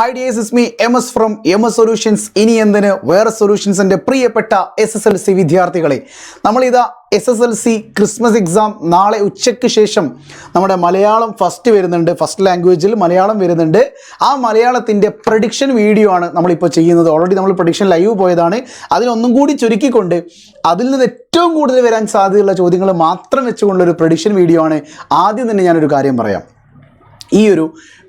Hi dears is me M S from M S solutions ഇനി എന്തിന് വേറെ സൊല്യൂഷൻസിന്റെ പ്രിയപ്പെട്ട എസ് എസ് എൽ സി വിദ്യാർത്ഥികളെ? നമ്മളിതാ S S L C Christmas exam നാളെ ഉച്ചയ്ക്ക് ശേഷം നമ്മുടെ മലയാളം ഫസ്റ്റ് വരുന്നുണ്ട്. ഫസ്റ്റ് ലാംഗ്വേജിൽ മലയാളം വരുന്നുണ്ട്. ആ മലയാളത്തിന്റെ പ്രഡിക്ഷൻ വീഡിയോ ആണ് നമ്മളിപ്പോൾ ചെയ്യുന്നത്. ഓൾറെഡി നമ്മൾ പ്രഡിക്ഷൻ ലൈവ് പോയതാണ്. അതിനൊന്നും കൂടി ചുരുക്കിക്കൊണ്ട് അതിൽ നിന്ന് ഏറ്റവും കൂടുതൽ വരാൻ സാധ്യതയുള്ള ചോദ്യങ്ങൾ മാത്രം വെച്ചുകൊണ്ടുള്ള ഒരു പ്രഡിക്ഷൻ വീഡിയോ ആണ്. ആദ്യം തന്നെ ഞാനൊരു കാര്യം പറയാം. ഈ ഒരു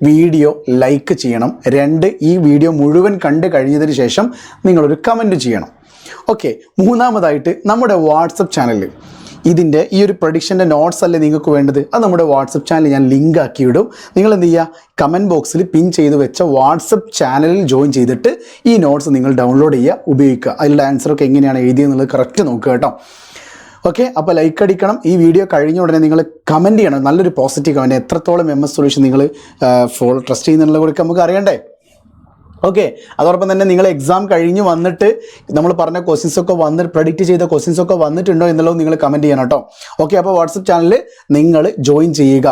വീഡിയോ ലൈക്ക് ചെയ്യണം. രണ്ട് ഈ വീഡിയോ മുഴുവൻ കണ്ടു കഴിഞ്ഞതിന് ശേഷം നിങ്ങളൊരു കമന്റ് ചെയ്യണം. ഓക്കെ മൂന്നാമതായിട്ട് നമ്മുടെ വാട്സപ്പ് ചാനലിൽ ഇതിന്റെ ഈ ഒരു പ്രൊഡിക്ഷന്റെ നോട്ട്സ് അല്ലേ നിങ്ങൾക്ക് വേണ്ടത്? അത് നമ്മുടെ വാട്സപ്പ് ചാനൽ ഞാൻ ലിങ്ക് ആക്കി ഇടും. നിങ്ങൾ എന്ത് ചെയ്യുക കമന്റ് ബോക്സിൽ പിൻ ചെയ്ത് വെച്ച വാട്സപ്പ് ചാനലിൽ ജോയിൻ ചെയ്തിട്ട് ഈ നോട്ട്സ് നിങ്ങൾ ഡൗൺലോഡ് ചെയ്യുക ഉപയോഗിക്കുക. അതിലുള്ള ആൻസറൊക്കെ എങ്ങനെയാണ് എഴുതിയെന്നുള്ളത് കറക്റ്റ് നോക്കുക കേട്ടോ. ഓക്കെ അപ്പോൾ ലൈക്ക് അടിക്കണം. ഈ വീഡിയോ കഴിഞ്ഞ ഉടനെ നിങ്ങൾ കമന്റ് ചെയ്യണം. നല്ലൊരു പോസിറ്റീവ് കമന്റ് എത്രത്തോളം എം എസ് സൊല്യൂഷൻ നിങ്ങൾ ഫോൾ ട്രസ്റ്റ് ചെയ്യുന്നുള്ള കൂടി നമുക്ക് അറിയണ്ടേ? ഓക്കെ അതോടൊപ്പം തന്നെ നിങ്ങൾ എക്സാം കഴിഞ്ഞ് വന്നിട്ട് നമ്മൾ പറഞ്ഞ ക്വസ്റ്റ്യൻസ് ഒക്കെ വന്ന് പ്രഡിക്റ്റ് ചെയ്ത ക്വസ്റ്റ്യൻസ് ഒക്കെ വന്നിട്ടുണ്ടോ എന്നുള്ളത് നിങ്ങൾ കമന്റ് ചെയ്യണം കേട്ടോ. ഓക്കെ അപ്പോൾ വാട്സപ്പ് ചാനലിൽ നിങ്ങൾ ജോയിൻ ചെയ്യുക.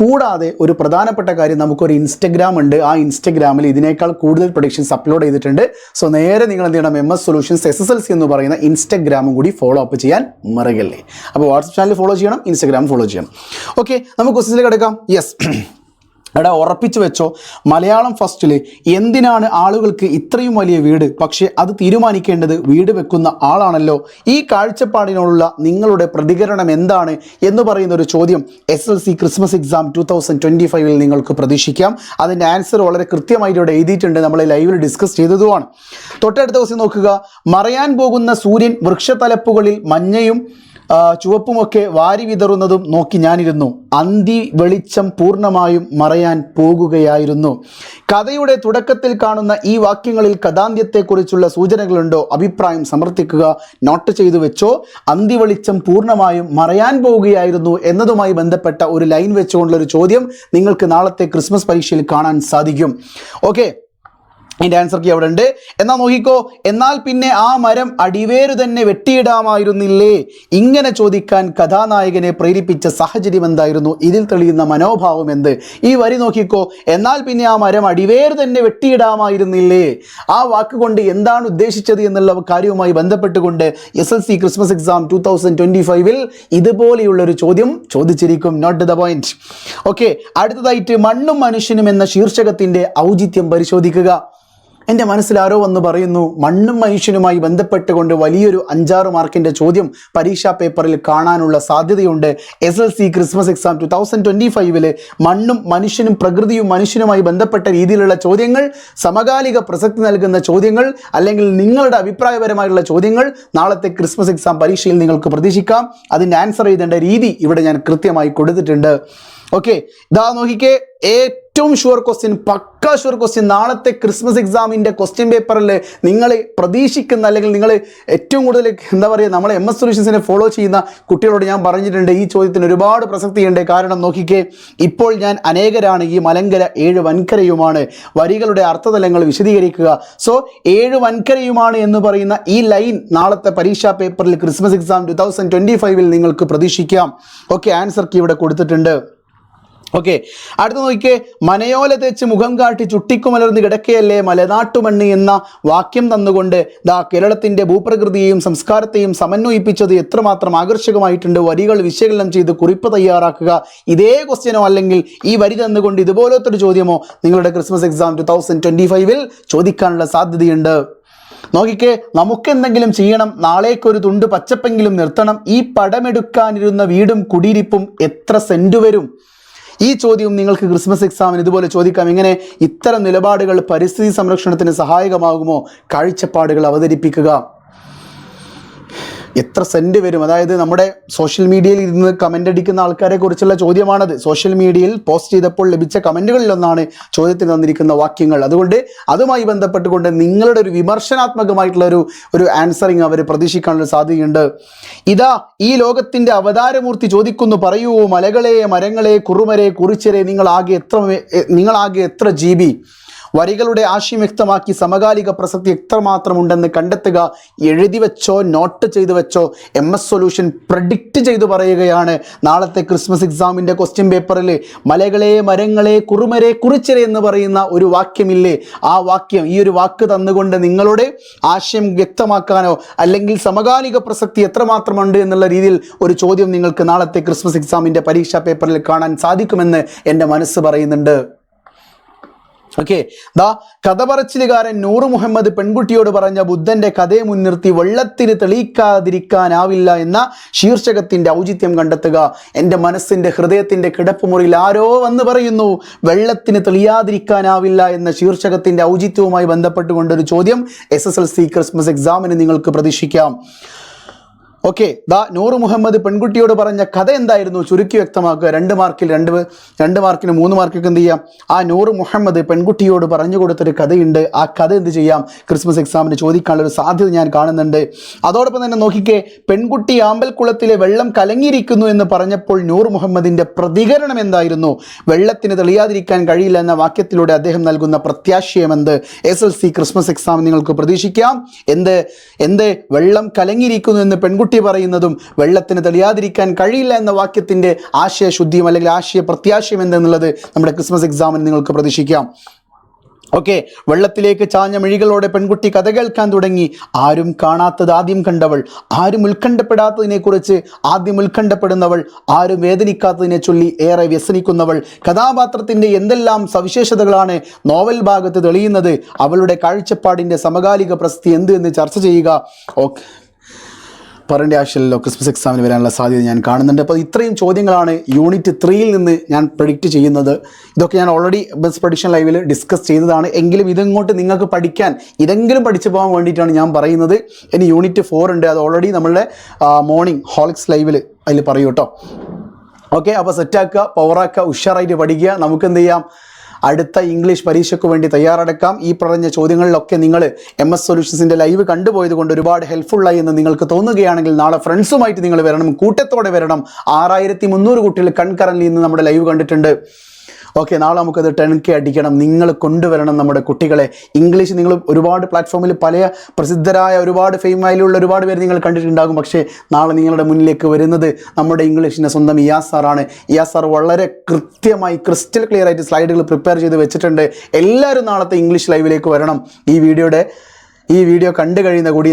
കൂടാതെ ഒരു പ്രധാനപ്പെട്ട കാര്യം നമുക്കൊരു ഇൻസ്റ്റഗ്രാം ഉണ്ട്. ആ ഇൻസ്റ്റഗ്രാമിൽ ഇതിനേക്കാൾ കൂടുതൽ പ്രൊഡിക്ഷൻസ് അപ്ലോഡ് ചെയ്തിട്ടുണ്ട്. സോ നേരെ നിങ്ങൾ എന്ത് ചെയ്യണം? M S solutions S S L C എന്ന് പറയുന്ന ഇൻസ്റ്റഗ്രാമും കൂടി ഫോളോ അപ്പ് ചെയ്യാൻ മറകല്ലേ അപ്പോൾ വാട്സപ്പ് ചാനൽ ഫോളോ ചെയ്യണം ഇൻസ്റ്റഗ്രാം ഫോളോ ചെയ്യണം. ഓക്കെ നമുക്ക് ക്വസ്റ്റിലേക്ക് കടക്കാം യെസ് എടാ ഉറപ്പിച്ചു വെച്ചോ മലയാളം ഫസ്റ്റിൽ എന്തിനാണ് ആളുകൾക്ക് ഇത്രയും വലിയ വീട്? പക്ഷേ അത് തീരുമാനിക്കേണ്ടത് വീട് വെക്കുന്ന ആളാണല്ലോ. ഈ കാഴ്ചപ്പാടിനോടുള്ള നിങ്ങളുടെ പ്രതികരണം എന്താണ് എന്ന് പറയുന്ന ഒരു ചോദ്യം S L C Christmas exam two thousand twenty ഫൈവിൽ നിങ്ങൾക്ക് പ്രതീക്ഷിക്കാം. അതിന്റെ ആൻസർ വളരെ കൃത്യമായിട്ട് ഇവിടെ എഴുതിയിട്ടുണ്ട്. നമ്മൾ ലൈവിൽ ഡിസ്കസ് ചെയ്തതുമാണ്. തൊട്ടടുത്ത ദിവസം നോക്കുക. മറയാൻ പോകുന്ന സൂര്യൻ വൃക്ഷത്തലപ്പുകളിൽ മഞ്ഞയും ചുവപ്പുമൊക്കെ വാരി വിതറുന്നതും നോക്കി ഞാനിരുന്നു. അന്തി വെളിച്ചം പൂർണമായും മറയാൻ പോകുകയായിരുന്നു. കഥയുടെ തുടക്കത്തിൽ കാണുന്ന ഈ വാക്യങ്ങളിൽ കഥാന്ത്യത്തെക്കുറിച്ചുള്ള സൂചനകളുണ്ടോ? അഭിപ്രായം സമർത്ഥിക്കുക നോട്ട് ചെയ്തു വെച്ചോ. അന്തി വെളിച്ചം പൂർണമായും മറയാൻ പോവുകയായിരുന്നു എന്നതുമായി ബന്ധപ്പെട്ട ഒരു ലൈൻ വെച്ചുകൊണ്ടുള്ള ഒരു ചോദ്യം നിങ്ങൾക്ക് നാളത്തെ ക്രിസ്മസ് പരീക്ഷയിൽ കാണാൻ സാധിക്കും. ഓക്കെ ഇതിന്റെ ആൻസർ കീ അവിടെ ഉണ്ട് എന്നാൽ നോക്കിക്കോ എന്നാൽ പിന്നെ ആ മരം അടിവേര് തന്നെ വെട്ടിയിടാമായിരുന്നില്ലേ? ഇങ്ങനെ ചോദിക്കാൻ കഥാനായകനെ പ്രേരിപ്പിച്ച സാഹചര്യം എന്തായിരുന്നു? ഇതിൽ തെളിയുന്ന മനോഭാവം എന്ത്? ഈ വരി നോക്കിക്കോ എന്നാൽ പിന്നെ ആ മരം അടിവേര് തന്നെ വെട്ടിയിടാമായിരുന്നില്ലേ? ആ വാക്കുകൊണ്ട് എന്താണ് ഉദ്ദേശിച്ചത് എന്നുള്ള കാര്യവുമായി ബന്ധപ്പെട്ടുകൊണ്ട് S L C Christmas exam two thousand twenty ഫൈവിൽ ഇതുപോലെയുള്ള ഒരു ചോദ്യം ചോദിച്ചിരിക്കും. നോട്ട് ദ പോയിന്റ് ഓക്കെ അടുത്തതായിട്ട് മണ്ണും മനുഷ്യനും എന്ന ശീർഷകത്തിന്റെ ഔചിത്യം പരിശോധിക്കുക. എന്റെ മനസ്സിൽ ആരോ വന്ന് പറയുന്നു മണ്ണും മനുഷ്യനുമായി ബന്ധപ്പെട്ടുകൊണ്ട് വലിയൊരു അഞ്ചാറ് മാർക്കിന്റെ ചോദ്യം പരീക്ഷാ പേപ്പറിൽ കാണാനുള്ള സാധ്യതയുണ്ട്. S L C Christmas exam two thousand twenty ഫൈവിൽ മണ്ണും മനുഷ്യനും പ്രകൃതിയും മനുഷ്യനുമായി ബന്ധപ്പെട്ട രീതിയിലുള്ള ചോദ്യങ്ങൾ സമകാലിക പ്രസക്തി നൽകുന്ന ചോദ്യങ്ങൾ അല്ലെങ്കിൽ നിങ്ങളുടെ അഭിപ്രായപരമായുള്ള ചോദ്യങ്ങൾ നാളത്തെ ക്രിസ്മസ് എക്സാം പരീക്ഷയിൽ നിങ്ങൾക്ക് പ്രതീക്ഷിക്കാം. അതിന്റെ ആൻസർ എഴുതേണ്ട രീതി ഇവിടെ ഞാൻ കൃത്യമായി കൊടുത്തിട്ടുണ്ട്. ഓക്കെ ഇതാ നോക്കിക്കേ ഏറ്റവും sure question pakka sure question നാളത്തെ ക്രിസ്മസ് എക്സാമിന്റെ ക്വസ്റ്റ്യൻ പേപ്പറിൽ നിങ്ങൾ പ്രതീക്ഷിക്കുന്ന അല്ലെങ്കിൽ നിങ്ങൾ ഏറ്റവും കൂടുതൽ എന്താ പറയുക നമ്മൾ എം എസ് സൊല്യൂഷൻസിനെ ഫോളോ ചെയ്യുന്ന കുട്ടികളോട് ഞാൻ പറഞ്ഞിട്ടുണ്ട് ഈ ചോദ്യത്തിന് ഒരുപാട് പ്രസക്തിയുണ്ട് കാരണം നോക്കിക്കേ ഇപ്പോൾ ഞാൻ അനേകരാണ് ഈ മലങ്കര ഏഴ് വൻകരയുമാണ്. വരികളുടെ അർത്ഥതലങ്ങൾ വിശദീകരിക്കുക. സോ ഏഴ് വൻകരയുമാണ് എന്ന് പറയുന്ന ഈ ലൈൻ നാളത്തെ പരീക്ഷാ പേപ്പറിൽ Christmas exam two thousand twenty ഫൈവിൽ നിങ്ങൾക്ക് പ്രതീക്ഷിക്കാം. ഓക്കെ ആൻസർ കീ ഇവിടെ കൊടുത്തിട്ടുണ്ട്. ഓക്കെ അടുത്ത നോക്കിയേ മനയോല തേച്ച് മുഖം കാട്ടി ചുട്ടിക്കുമലർന്ന് കിടക്കയല്ലേ മലനാട്ടുമണ്ണ് എന്ന വാക്യം തന്നുകൊണ്ട് ദാ കേരളത്തിന്റെ ഭൂപ്രകൃതിയെയും സംസ്കാരത്തെയും സമന്വയിപ്പിച്ചത് എത്രമാത്രം ആകർഷകമായിട്ടുണ്ട്. വരികൾ വിശകലനം ചെയ്ത് കുറിപ്പ് തയ്യാറാക്കുക. ഇതേ ക്വസ്റ്റ്യനോ അല്ലെങ്കിൽ ഈ വരി തന്നുകൊണ്ട് ഇതുപോലത്തെ ഒരു ചോദ്യമോ നിങ്ങളുടെ Christmas exam two thousand twenty ഫൈവിൽ ചോദിക്കാനുള്ള സാധ്യതയുണ്ട്. നോക്കിക്കേ. നമുക്കെന്തെങ്കിലും ചെയ്യണം. നാളേക്കൊരു തുണ്ട് പച്ചപ്പെങ്കിലും നിർത്തണം. ഈ പടമെടുക്കാനിരുന്ന വീടും കുടിയിരിപ്പും എത്ര സെന്റ് വരും? ഈ ചോദ്യവും നിങ്ങൾക്ക് ക്രിസ്മസ് എക്സാമിന് ഇതുപോലെ ചോദിക്കാം. ഇങ്ങനെ ഇത്തരം നിലപാടുകൾ പരിസ്ഥിതി സംരക്ഷണത്തിന് സഹായകമാകുമോ? കാഴ്ചപ്പാടുകൾ അവതരിപ്പിക്കുക. എത്ര സെന്റ് വരും? അതായത് നമ്മുടെ സോഷ്യൽ മീഡിയയിൽ ഇരുന്ന് കമന്റ് അടിക്കുന്ന ആൾക്കാരെ കുറിച്ചുള്ള ചോദ്യമാണത്. സോഷ്യൽ മീഡിയയിൽ പോസ്റ്റ് ചെയ്തപ്പോൾ ലഭിച്ച കമന്റുകളിലൊന്നാണ് ചോദ്യത്തിൽ തന്നിരിക്കുന്ന വാക്യങ്ങൾ. അതുകൊണ്ട് അതുമായി ബന്ധപ്പെട്ടുകൊണ്ട് നിങ്ങളുടെ ഒരു വിമർശനാത്മകമായിട്ടുള്ള ഒരു ഒരു ആൻസറിങ് അവർ പ്രതീക്ഷിക്കാനുള്ള സാധ്യതയുണ്ട്. ഇതാ ഈ ലോകത്തിന്റെ അവതാരമൂർത്തി ചോദിക്കുന്നു പറയൂ മലകളെ മരങ്ങളെ കുറുമരെ കുറിച്ചരെ നിങ്ങളാകെ എത്ര നിങ്ങളാകെ എത്ര ജി ബി വരികളുടെ ആശയം വ്യക്തമാക്കി സമകാലിക പ്രസക്തി എത്രമാത്രം ഉണ്ടെന്ന് കണ്ടെത്തുക എഴുതി വെച്ചോ നോട്ട് ചെയ്തു വെച്ചോ എം എസ് സൊല്യൂഷൻ പ്രഡിക്റ്റ് ചെയ്തു പറയുകയാണ്. നാളത്തെ ക്രിസ്മസ് എക്സാമിന്റെ ക്വസ്റ്റ്യൻ പേപ്പറിൽ മലകളെ മരങ്ങളെ കുറുമരെ കുറിച്ചരെ എന്ന് പറയുന്ന ഒരു വാക്യമില്ലേ? ആ വാക്യം ഈ ഒരു വാക്ക് തന്നുകൊണ്ട് നിങ്ങളുടെ ആശയം വ്യക്തമാക്കാനോ അല്ലെങ്കിൽ സമകാലിക പ്രസക്തി എത്രമാത്രമുണ്ട് എന്നുള്ള രീതിയിൽ ഒരു ചോദ്യം നിങ്ങൾക്ക് നാളത്തെ ക്രിസ്മസ് എക്സാമിന്റെ പരീക്ഷാ പേപ്പറിൽ കാണാൻ സാധിക്കുമെന്ന് എന്റെ മനസ്സ് പറയുന്നുണ്ട്. ഓക്കെ ദാ കഥ പറച്ചിലുകാരൻ നൂറ് മുഹമ്മദ് പെൺകുട്ടിയോട് പറഞ്ഞ ബുദ്ധന്റെ കഥയെ മുൻനിർത്തി വെള്ളത്തിന് തെളിയിക്കാതിരിക്കാനാവില്ല എന്ന ശീർഷകത്തിന്റെ ഔചിത്യം കണ്ടെത്തുക. എന്റെ മനസ്സിന്റെ ഹൃദയത്തിന്റെ കിടപ്പുമുറിയിൽ ആരോ വന്ന് പറയുന്നു വെള്ളത്തിന് തെളിയാതിരിക്കാനാവില്ല എന്ന ശീർഷകത്തിന്റെ ഔചിത്യവുമായി ബന്ധപ്പെട്ടുകൊണ്ടൊരു ചോദ്യം S S L C Christmas എക്സാമിന് നിങ്ങൾക്ക് പ്രതീക്ഷിക്കാം. ഓക്കെ ദാ നൂറ് മുഹമ്മദ് പെൺകുട്ടിയോട് പറഞ്ഞ കഥ എന്തായിരുന്നു? ചുരുക്കി വ്യക്തമാക്കുക. രണ്ട് മാർക്കിൽ രണ്ട് രണ്ട് മാർക്കിന് മൂന്ന് മാർക്കൊക്കെ എന്ത് ചെയ്യാം? ആ നൂറ് മുഹമ്മദ് പെൺകുട്ടിയോട് പറഞ്ഞു കൊടുത്തൊരു കഥയുണ്ട്. ആ കഥ എന്ത് ചെയ്യാം? ക്രിസ്മസ് എക്സാമിന് ചോദിക്കാനുള്ള ഒരു സാധ്യത ഞാൻ കാണുന്നുണ്ട്. അതോടൊപ്പം തന്നെ നോക്കിക്കേ പെൺകുട്ടി ആമ്പൽക്കുളത്തിലെ വെള്ളം കലങ്ങിയിരിക്കുന്നു എന്ന് പറഞ്ഞപ്പോൾ നൂർ മുഹമ്മദിന്റെ പ്രതികരണം എന്തായിരുന്നു? വെള്ളത്തിന് തെളിയാതിരിക്കാൻ കഴിയില്ല എന്ന വാക്യത്തിലൂടെ അദ്ദേഹം നൽകുന്ന പ്രത്യാശയം എന്ത്? S L C Christmas exam നിങ്ങൾക്ക് പ്രതീക്ഷിക്കാം. എന്ത്? എന്ത്? വെള്ളം കലങ്ങിയിരിക്കുന്നു എന്ന് പെൺകുട്ടി പറയുന്നതും വെള്ളത്തിന് തെളിയാതിരിക്കാൻ കഴിയില്ല എന്ന വാക്യത്തിന്റെ ആശയശുദ്ധിയും അല്ലെങ്കിൽ ആശയ പ്രത്യാശയം എന്തെന്നുള്ളത് നമ്മുടെ ക്രിസ്മസ് എക്സാമിന് നിങ്ങൾക്ക് പ്രതീക്ഷിക്കാം. ഓക്കെ വെള്ളത്തിലേക്ക് ചാഞ്ഞ മിഴികളോടെ പെൺകുട്ടി കഥ കേൾക്കാൻ തുടങ്ങി. ആരും കാണാത്തത് ആദ്യം കണ്ടവൾ. ആരും ഉത്കണ്ഠപ്പെടാത്തതിനെക്കുറിച്ച് ആദ്യം ഉത്കണ്ഠപ്പെടുന്നവൾ. ആരും വേദനിക്കാത്തതിനെ ചൊല്ലി ഏറെ വ്യസനിക്കുന്നവൾ. കഥാപാത്രത്തിന്റെ എന്തെല്ലാം സവിശേഷതകളാണ് നോവൽ ഭാഗത്ത് തെളിയുന്നത്? അവളുടെ കാഴ്ചപ്പാടിന്റെ സമകാലിക പ്രസക്തി എന്ത് എന്ന് ചർച്ച ചെയ്യുക. ഓക്കെ പറയേണ്ട ആഴ്ചയിലോ ക്രിസ്മസ് എക്സാമിന് വരാനുള്ള സാധ്യത ഞാൻ കാണുന്നുണ്ട്. അപ്പോൾ ഇത്രയും ചോദ്യങ്ങളാണ് യൂണിറ്റ് ത്രീയിൽ നിന്ന് ഞാൻ പ്രഡിക്റ്റ് ചെയ്യുന്നത്. ഇതൊക്കെ ഞാൻ ഓൾറെഡി ബസ് പ്രഡിക്ഷൻ ലൈവിൽ ഡിസ്കസ് ചെയ്തതാണ്. എങ്കിലും ഇതിങ്ങോട്ട് നിങ്ങൾക്ക് പഠിക്കാൻ ഇതെങ്കിലും പഠിച്ചു പോകാൻ വേണ്ടിയിട്ടാണ് ഞാൻ പറയുന്നത്. ഇനി യൂണിറ്റ് ഫോർ ഉണ്ട്. അത് ഓൾറെഡി നമ്മളുടെ മോർണിംഗ് ഹോളിക്സ് ലൈവിൽ അതിൽ പറയൂ കേട്ടോ ഓക്കെ അപ്പോൾ സെറ്റാക്കുക പവറാക്കുക ഉഷാറായിട്ട് പഠിക്കുക. നമുക്ക് എന്ത് ചെയ്യാം? അടുത്ത ഇംഗ്ലീഷ് പരീക്ഷയ്ക്ക് വേണ്ടി തയ്യാറെടുക്കാം. ഈ പറഞ്ഞ ചോദ്യങ്ങളിലൊക്കെ നിങ്ങൾ എം എസ് സൊല്യൂഷൻസിന്റെ ലൈവ് കണ്ടുപോയത് കൊണ്ട് ഒരുപാട് ഹെൽപ്ഫുള്ളായി എന്ന് നിങ്ങൾക്ക് തോന്നുകയാണെങ്കിൽ നാളെ ഫ്രണ്ട്സുമായിട്ട് നിങ്ങൾ വരണം. കൂട്ടത്തോടെ വരണം. ആറായിരത്തി മുന്നൂറ് കുട്ടികൾ കൺകറൻലി ഇന്ന് നമ്മുടെ ലൈവ് കണ്ടിട്ടുണ്ട്. ഓക്കെ നാളെ നമുക്കത് ടെൻ കെ അടിക്കണം. നിങ്ങൾ കൊണ്ടുവരണം നമ്മുടെ കുട്ടികളെ. ഇംഗ്ലീഷ് നിങ്ങൾ ഒരുപാട് പ്ലാറ്റ്ഫോമിൽ പല പ്രസിദ്ധരായ ഒരുപാട് ഫെയിമായിലുള്ള ഒരുപാട് പേര് നിങ്ങൾ കണ്ടിട്ടുണ്ടാകും. പക്ഷേ നാളെ നിങ്ങളുടെ മുന്നിലേക്ക് വരുന്നത് നമ്മുടെ ഇംഗ്ലീഷിന്റെ സ്വന്തം ഇയാസ് സാറാണ് ഇയാസ് സാർ വളരെ കൃത്യമായി ക്രിസ്റ്റൽ ക്ലിയർ ആയിട്ട് സ്ലൈഡുകൾ പ്രിപ്പയർ ചെയ്ത് വെച്ചിട്ടുണ്ട്. എല്ലാവരും നാളത്തെ ഇംഗ്ലീഷ് ലൈവിലേക്ക് വരണം. ഈ വീഡിയോയുടെ ഈ വീഡിയോ കണ്ടു കഴിയുന്ന കൂടി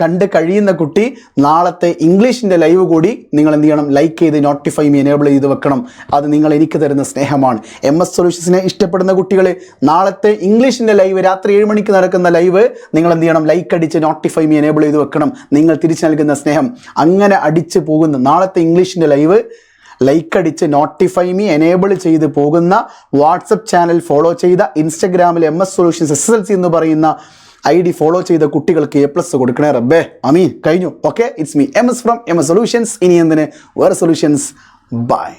കണ്ടു കഴിയുന്ന കുട്ടി നാളത്തെ ഇംഗ്ലീഷിന്റെ ലൈവ് കൂടി നിങ്ങൾ എന്ത് ചെയ്യണം? ലൈക്ക് ചെയ്ത് നോട്ടിഫൈ മീ എനേബിൾ ചെയ്ത് വെക്കണം. അത് നിങ്ങൾ എനിക്ക് തരുന്ന സ്നേഹമാണ്. എം എസ് സൊല്യൂഷൻസിനെ ഇഷ്ടപ്പെടുന്ന കുട്ടികൾ നാളത്തെ ഇംഗ്ലീഷിന്റെ ലൈവ് രാത്രി ഏഴ് മണിക്ക് നടക്കുന്ന ലൈവ് നിങ്ങൾ എന്ത് ചെയ്യണം? ലൈക്ക് അടിച്ച് നോട്ടിഫൈ മീ എനേബിൾ ചെയ്ത് വെക്കണം. നിങ്ങൾ തിരിച്ചു നൽകുന്ന സ്നേഹം. അങ്ങനെ അടിച്ച് പോകുന്ന നാളത്തെ ഇംഗ്ലീഷിന്റെ ലൈവ് ലൈക്ക് അടിച്ച് നോട്ടിഫൈ മീ എനേബിൾ ചെയ്ത് പോകുന്ന വാട്സപ്പ് ചാനൽ ഫോളോ ചെയ്ത ഇൻസ്റ്റഗ്രാമിൽ M S solutions S L C എന്ന് പറയുന്ന ഐ ഡി ഫോളോ ചെയ്ത കുട്ടികൾക്ക് എ പ്ലസ് കൊടുക്കണേ റബ്ബേ. അമീൻ. കഴിഞ്ഞു. Okay it's me M S from M S solutions ഇനി എന്തിന്? വേറെ സൊല്യൂഷൻസ് ബൈ